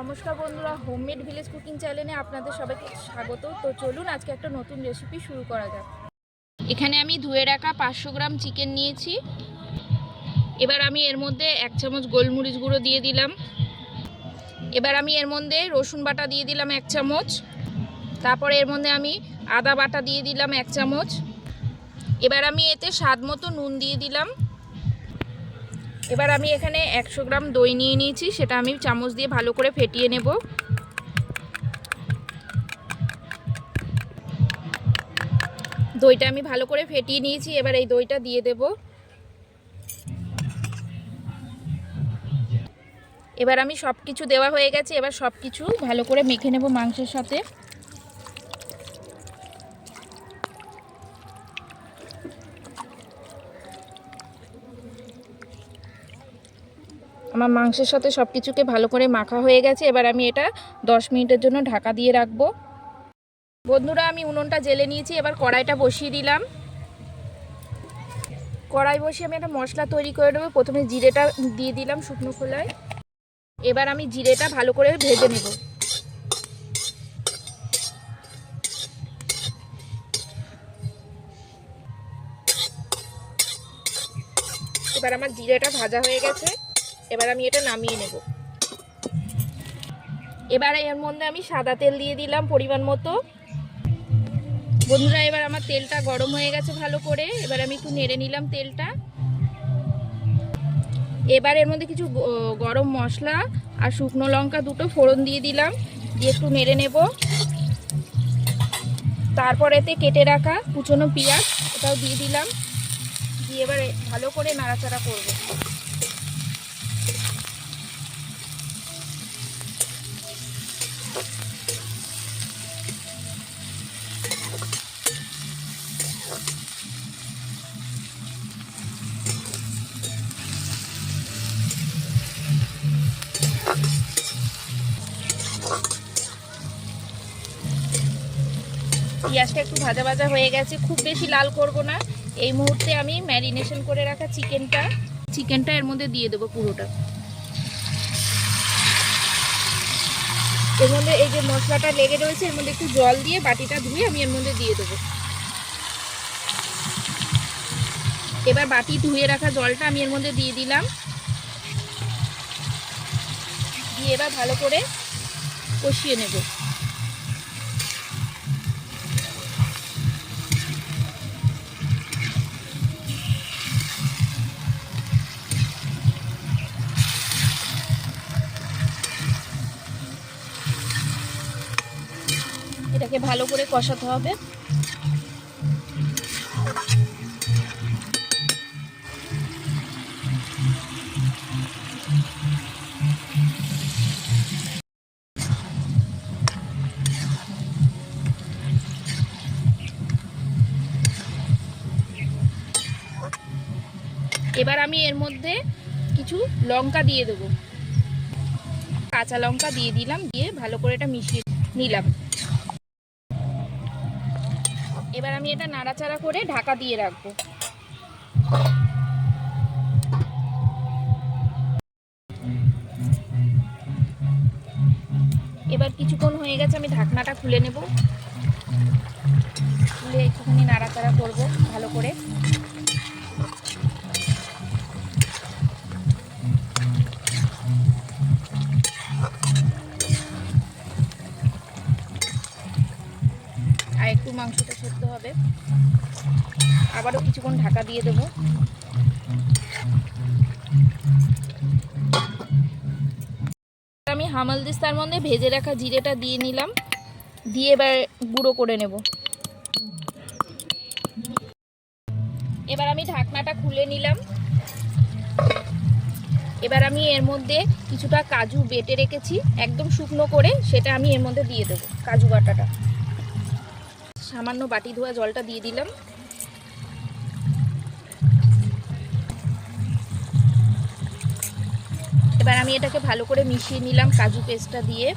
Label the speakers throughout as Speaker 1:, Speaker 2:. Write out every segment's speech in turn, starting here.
Speaker 1: নমস্কার বন্ধুরা homemade village cooking চ্যানেলে আপনাদের সবাইকে স্বাগত। তো চলুন, আজকে একটা নতুন রেসিপি শুরু করা যাক। এখানে আমি ধুয়ে রাখা পাঁচশো গ্রাম চিকেন নিয়েছি। এবার আমি এর মধ্যে এক চামচ গোলমরিচ গুঁড়ো দিয়ে দিলাম। এবার আমি এর মধ্যে রসুন বাটা দিয়ে দিলাম এক চামচ। তারপরে এর মধ্যে আমি আদা বাটা দিয়ে দিলাম এক চামচ। এবার আমি এতে স্বাদ মতো নুন দিয়ে দিলাম। এবার আমি এখানে একশো গ্রাম দই নিয়ে নিয়েছি, সেটা আমি চামচ দিয়ে ভালো করে ফেটিয়ে নেব। দইটা আমি ভালো করে ফেটিয়ে নিয়েছি, এবার এই দইটা দিয়ে দেব। এবার আমি সব কিছু দেওয়া হয়ে গেছে, এবার সব কিছু ভালো করে মেখে নেব মাংসের সাথে। আমার মাংসের সাথে সব কিছুকে ভালো করে মাখা হয়ে গেছে। এবার আমি এটা দশ মিনিটের জন্য ঢাকা দিয়ে রাখব। বন্ধুরা, আমি উনুনটা জেলে নিয়েছি। এবার কড়াইটা বসিয়ে দিলাম। কড়াই বসিয়ে আমি একটা মশলা তৈরি করে নেব। প্রথমে জিরেটা দিয়ে দিলাম শুকনো খোলায়। এবার আমি জিরেটা ভালো করে ভেজে নেব। এবার আমার জিরেটা ভাজা হয়ে গেছে। এবার আমি এটা নামিয়ে নেব। এবার এর মধ্যে আমি সাদা তেল দিয়ে দিলাম পরিমাণ মতো। বন্ধুরা, এবার আমার তেলটা গরম হয়ে গেছে ভালো করে। এবার আমি একটু নেড়ে নিলাম তেলটা। এবার এর মধ্যে কিছু গরম মশলা আর শুকনো লঙ্কা দুটো ফোড়ন দিয়ে দিলাম। দিয়ে একটু নেড়ে নেব। তারপর এতে কেটে রাখা কুচনো পেঁয়াজ, এটাও দিয়ে দিলাম। দিয়ে এবার ভালো করে নাড়াচাড়া করব। পেঁয়াজটা একটু ভাজা ভাজা হয়ে গেছে। খুব বেশি লাল করব না। এই মুহূর্তে আমি ম্যারিনেশন করে রাখা চিকেনটা। চিকেনটা এর মধ্যে দিয়ে দেবো পুরোটা। এর মধ্যে এই যে মশলাটা লেগে রয়েছে, এর মধ্যে একটু জল দিয়ে বাটিটা ধুয়ে আমি এর মধ্যে দিয়ে দেবো। এবার বাটি ধুয়ে রাখা জলটা আমি এর মধ্যে দিয়ে দিলাম। দিয়ে এবার ভালো করে কষিয়ে নেব। এটাকে ভালো করে কষাতে হবে। এবার আমি এর মধ্যে কিছু লঙ্কা দিয়ে দেবো। কাঁচা লঙ্কা দিয়ে দিলাম, দিয়ে ভালো করে এটা মিশিয়ে নিলাম। এবার আমি এটা নাড়াচাড়া করে ঢাকা দিয়ে রাখব। এবার কিছুক্ষণ হয়ে গেছে, আমি ঢাকনাটা খুলে নেব। খুলে একটুখানি নাড়াচাড়া করব ভালো করে। আবারও কিছুক্ষণ ঢাকা দিয়ে দেবো। আমি হামালদিস্তার মধ্যে ভেজে রাখা জিরেটা দিয়ে নিলাম। দিয়ে এবার গুঁড়ো করে নেব। এবার আমি ঢাকনাটা খুলে নিলাম। এবার আমি এর মধ্যে কিছুটা কাজু বেটে রেখেছি, একদম শুকনো করে, সেটা আমি এর মধ্যে দিয়ে দেবো, কাজু বাটাটা। সামান্য বাটি ধোয়া জলটা দিয়ে দিলাম। এবার আমি এটাকে ভালো করে মিশিয়ে নিলাম কাজু পেস্টটা দিয়ে।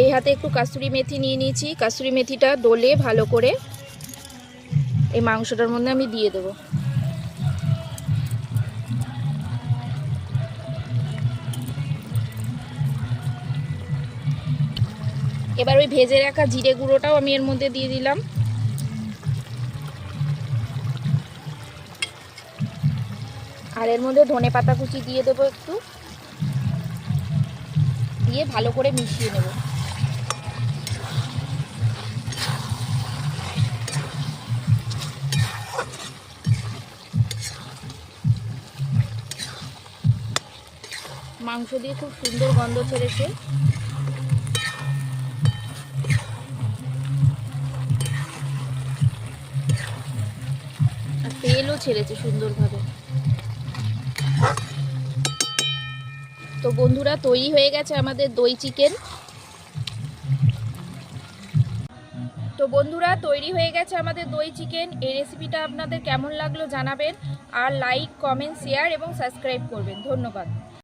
Speaker 1: এই হাতে একটু কাস্তুরি মেথি নিয়ে নিয়েছি। কাস্তুরি মেথিটা ডলে ভালো করে এই মাংসটার মধ্যে আমি দিয়ে দেবো। এবার ওই ভেজে রাখা জিরে গুঁড়োটাও আমি এর মধ্যে দিয়ে দিলাম। আর এর মধ্যে ধনে পাতা কুচি দিয়ে দেবো একটু। দিয়ে ভালো করে মিশিয়ে নেব। মাংস দিয়ে খুব সুন্দর গন্ধ ছেড়েছে। আর তেলও ছেড়েছে সুন্দরভাবে। তো বন্ধুরা, তৈরি হয়ে গেছে আমাদের দই চিকেন। তো বন্ধুরা, তৈরি হয়ে গেছে আমাদের দই চিকেন। এই রেসিপিটা আপনাদের কেমন লাগল জানাবেন। আর লাইক কমেন্ট শেয়ার এবং সাবস্ক্রাইব করবেন। ধন্যবাদ।